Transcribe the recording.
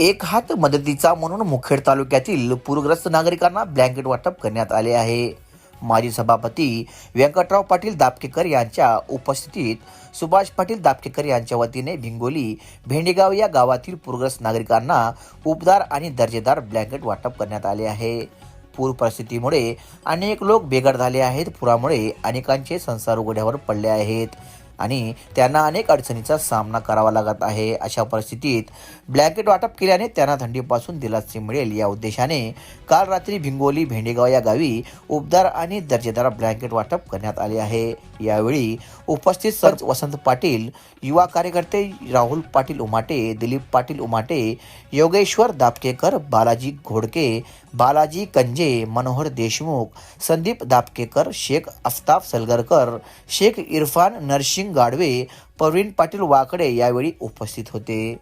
एक हात मदतीचा म्हणून मुखेड तालुक्यातील पूरग्रस्त नागरिकांना ब्लँकेट वाटप करण्यात आले आहे. माजी सभापती व्यंकटराव पाटील दापकेकर यांच्या उपस्थितीत सुभाष पाटील दापकेकर यांच्या वतीने भिंगोली भेंडेगाव या गावातील पूरग्रस्त नागरिकांना उपदार आणि दर्जेदार ब्लँकेट वाटप करण्यात आले आहे. पूर परिस्थितीमुळे अनेक लोक बेघर झाले आहेत. पुरामुळे अनेकांचे संसार उघड्यावर पडले आहेत. आणि त्यांना अनेक अडचणीचा सामना करावा लागत आहे. अशा परिस्थितीत ब्लँकेट वाटप केल्याने त्यांना थंडीपासून दिलासे मिळेल. या उद्देशाने काल रात्री भिंगोली भेंडेगाव या गावी उबदार आणि दर्जेदार ब्लँकेट वाटप करण्यात आले आहे. यावेळी उपस्थित सर वसंत पाटील युवा कार्यकर्ते राहुल पाटील उमाटे दिलीप पाटील उमाटे योगेश्वर दापकेकर बालाजी घोडके बालाजी कंजे मनोहर देशमुख संदीप दापकेकर शेख आफ्ताब सलगरकर शेख इरफान नरसिंग गाडवे प्रवीण पाटील वाकडे यावेळी उपस्थित होते.